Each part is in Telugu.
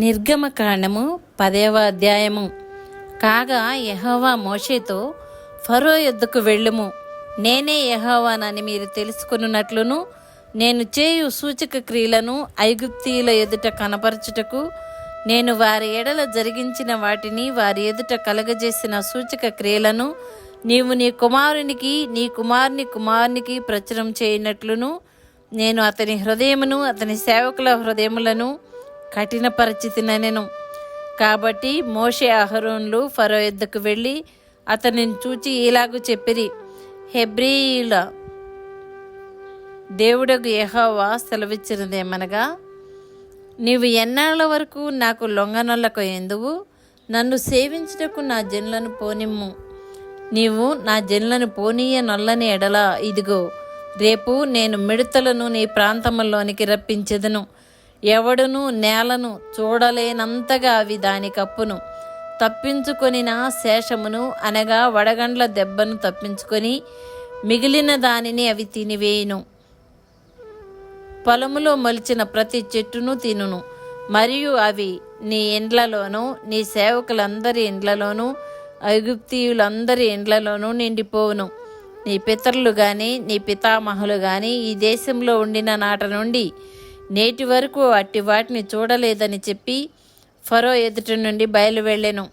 నిర్గమకాండము పదేవ అధ్యాయము. కాగా యహోవా మోషేతో ఫరో యుద్ధకు వెళ్ళుము. నేనే యహోవానని మీరు తెలుసుకున్నట్లును నేను చేయు సూచక క్రియలను ఐగుప్తీయుల ఎదుట కనపరచుటకు నేను వారి ఎడల జరిగించిన వాటిని వారి ఎదుట కలగజేసిన సూచక క్రియలను నీవు నీ కుమారునికి నీ కుమారుని కుమారునికి ప్రచురం చేయనట్లును నేను అతని హృదయమును అతని సేవకుల హృదయములను కఠినపరచితినెను కాబట్టి మోషే అహరోన్లు ఫరో యొద్దకు వెళ్ళి అతనిని చూచి ఇలాగు చెప్పిరి హెబ్రీయుల దేవుడకు యహోవా సెలవిచ్చినదేమనగా నీవు ఎన్నాళ్ళ వరకు నాకు లొంగనొల్లకు ఎందువు? నన్ను సేవించుటకు నా జన్లను పోనిమ్ము. నీవు నా జన్లను పోనీయ నొల్లని ఎడల ఇదిగో రేపు నేను మిడతలను నీ ప్రాంతంలోనికి రప్పించెదను. ఎవడును నేలను చూడలేనంతగా అవి దాని కప్పును తప్పించుకొనిన శేషమును అనగా వడగండ్ల దెబ్బను తప్పించుకొని మిగిలిన దానిని అవి తినివేయును. పొలములో మొలిచిన ప్రతి చెట్టును తినును. మరియు అవి నీ ఇండ్లలోనూ నీ సేవకులందరి ఇండ్లలోనూ ఐగుప్తియులందరి ఇండ్లలోనూ నిండిపోవును. నీ పితరులు కానీ నీ పితామహులు కానీ ఈ దేశంలో ఉండిన నాట నుండి నేటి వరకు అట్టి వాటిని చూడలేదని చెప్పి ఫరో ఎదుటి నుండి బయలు వెళ్ళెను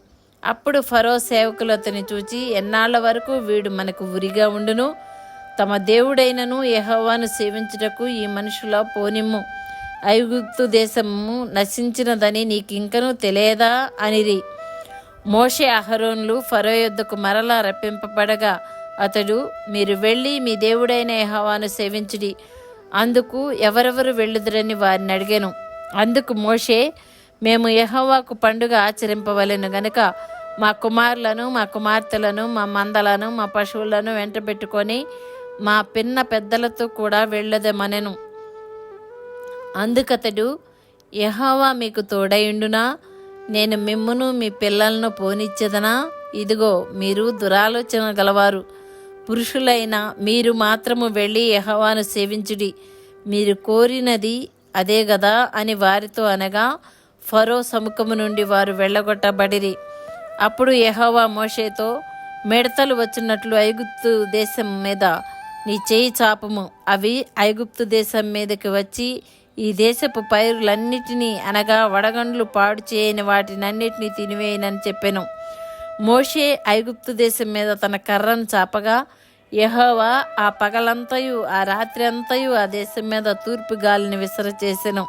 అప్పుడు ఫరో సేవకులు అతని చూచి ఎన్నాళ్ళ వరకు వీడు మనకు ఉరిగా ఉండును? తమ దేవుడైనను యహోవాను సేవించుటకు ఈ మనుషుల పోనిమ్ము. ఐగుప్తు దేశము నశించినదని నీకింకనూ తెలియదా అనిరి. మోషే అహరోన్లు ఫరో యొద్దకు మరలా రప్పింపబడగా అతడు మీరు వెళ్ళి మీ దేవుడైన యహోవాను సేవించుడి. అందుకు ఎవరెవరు వెళ్ళుదురని వారిని అడిగాను. అందుకు మోషే మేము యహోవాకు పండుగ ఆచరింపవలను గనుక మా కుమారులను మా కుమార్తెలను మా మందలను మా పశువులను వెంటబెట్టుకొని మా పిన్న పెద్దలతో కూడా వెళ్ళదమనెను. అందుకతడు యహోవా మీకు తోడయుండునా? నేను మిమ్మును మీ పిల్లలను పోనిచ్చేదనా? ఇదిగో మీరు దురాలోచన గలవారు. పురుషులైన మీరు మాత్రము వెళ్ళి యహవాను సేవించుడి. మీరు కోరినది అదే గదా అని వారితో అనగా ఫరో సముఖము నుండి వారు వెళ్ళగొట్టబడిరి. అప్పుడు యహోవా మోషేతో మిడతలు వచ్చినట్లు ఐగుప్తు దేశం మీద నీ చేయి చాపము. అవి ఐగుప్తు దేశం మీదకి వచ్చి ఈ దేశపు పైరులన్నిటినీ అనగా వడగండ్లు పాడు చేయని వాటినన్నిటినీ తినివేయనని చెప్పాను. మోషే ఐగుప్తు దేశం మీద తన కర్రను చాపగా యహోవా ఆ పగలంతయు ఆ రాత్రి అంతయు ఆ దేశం మీద తూర్పు గాలిని విసరచేసెను.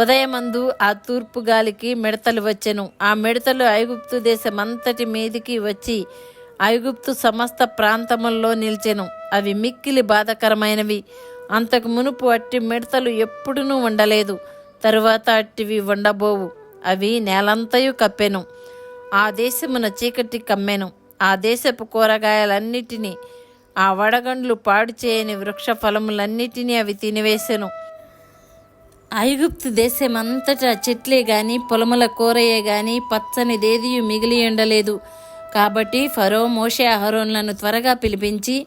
ఉదయమందు ఆ తూర్పు గాలికి మిడతలు వచ్చెను. ఆ మిడతలు ఐగుప్తు దేశమంతటి మీదికి వచ్చి ఐగుప్తు సమస్త ప్రాంతముల్లో నిలిచెను. అవి మిక్కిలి బాధకరమైనవి. అంతకు మునుపు అట్టి మిడతలు ఎప్పుడునూ ఉండలేదు. తరువాత అట్టివి ఉండబోవు. అవి నేలంతయు కప్పెను. ఆ దేశమున చీకటి కమ్మెను. ఆ దేశపు కూరగాయలన్నిటినీ ఆ వడగండ్లు పాడు చేయని వృక్ష ఫలములన్నిటినీ అవి తినివేసెను. ఐగుప్తు దేశమంతటా చెట్లే గాని పొలముల కూరయే గాని పచ్చనిదేది మిగిలి ఉండలేదు కాబట్టి ఫరో మోషే అహరోన్లను త్వరగా పిలిపించి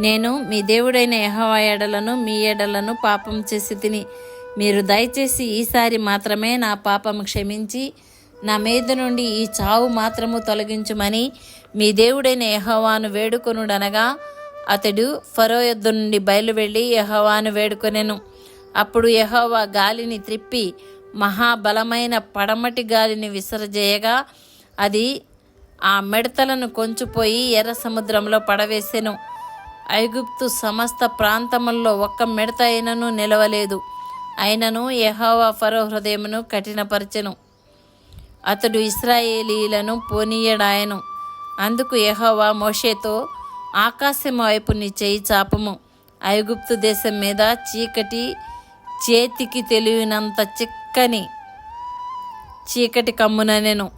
నేను మీ దేవుడైన యహవా ఎడలను మీ ఎడలను పాపం చేసి తిని మీరు దయచేసి ఈసారి మాత్రమే నా పాపం క్షమించి నా మీద నుండి ఈ చావు మాత్రము తొలగించుమని మీ దేవుడైన యహవాను వేడుకొనుడనగా అతడు ఫరో యొద్ద నుండి బయలువెళ్ళి యహవాను వేడుకొనెను. అప్పుడు యహోవా గాలిని త్రిప్పి మహాబలమైన పడమటి గాలిని విసరజేయగా అది ఆ మిడతలను కొంచుపోయి ఎర్ర సముద్రంలో పడవేసెను. ఐగుప్తు సమస్త ప్రాంతముల్లో ఒక్క మిడత అయినను నిలవలేదు. అయినను యహోవా ఫరో హృదయమును కఠినపరచెను. అతడు ఇస్రాయేలీలను పోనీయడాయను. అందుకు యహోవా మోషేతో ఆకాశం వైపు నీ చేయి చాపము. ఐగుప్తు దేశం మీద చీకటి చేతికి తెలియనంత చిక్కని చీకటి కమ్ముననెను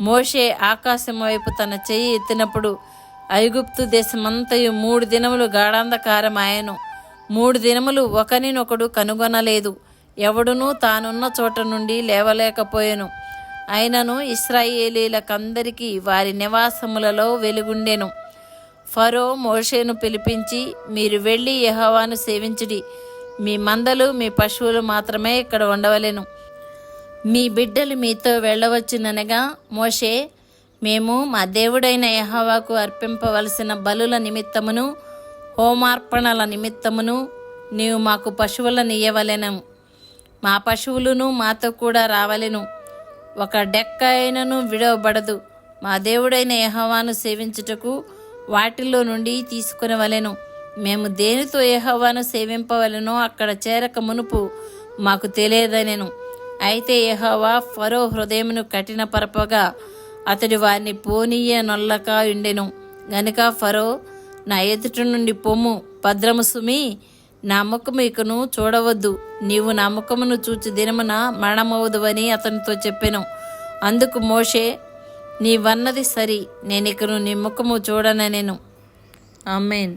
మోషే ఆకాశం వైపు తన చెయ్యి ఎత్తినప్పుడు ఐగుప్తు దేశమంతయు మూడు దినములు గాఢాంధకారమాయను. మూడు దినములు ఒకరినొకడు కనుగొనలేదు. ఎవడునూ తానున్న చోట నుండి లేవలేకపోయాను. అయినను ఇస్రాయేలీలకందరికీ వారి నివాసములలో వెలుగుండెను. ఫరో మోషేను పిలిపించి మీరు వెళ్ళి యహోవాను సేవించుడి. మీ మందలు మీ పశువులు మాత్రమే ఇక్కడ ఉండవలెను. మీ బిడ్డలు మీతో వెళ్ళవచ్చుననగా మోషే మేము మా దేవుడైన యహోవాకు అర్పింపవలసిన బలుల నిమిత్తమును హోమార్పణల నిమిత్తమును నీవు మాకు పశువులను ఇయ్యవలెను. మా పశువులను మాతో కూడా రావలెను. ఒక డెక్క అయినను విడవబడదు. మా దేవుడైన యహవాను సేవించుటకు వాటిల్లో నుండి తీసుకునవలెను. మేము దేనితో యహవాను సేవింపవలెనో అక్కడ చేరక మునుపు మాకు తెలియదనెను. అయితే యెహోవా ఫరో హృదయమును కఠినపరపగా అతడు వారిని పోనీయ నొల్లక ఉండెను గనుక ఫరో నా ఎదుట నుండి పొమ్ము భద్రము సుమి నా ముఖము ఇకను చూడవద్దు. నీవు నా ముఖమును చూచి దినమున మరణమవుదువని అతనితో చెప్పెను. అందుకు మోషే నీవన్నది సరి. నేను ఇకను నీ ముఖము చూడననెను. ఆమెన్.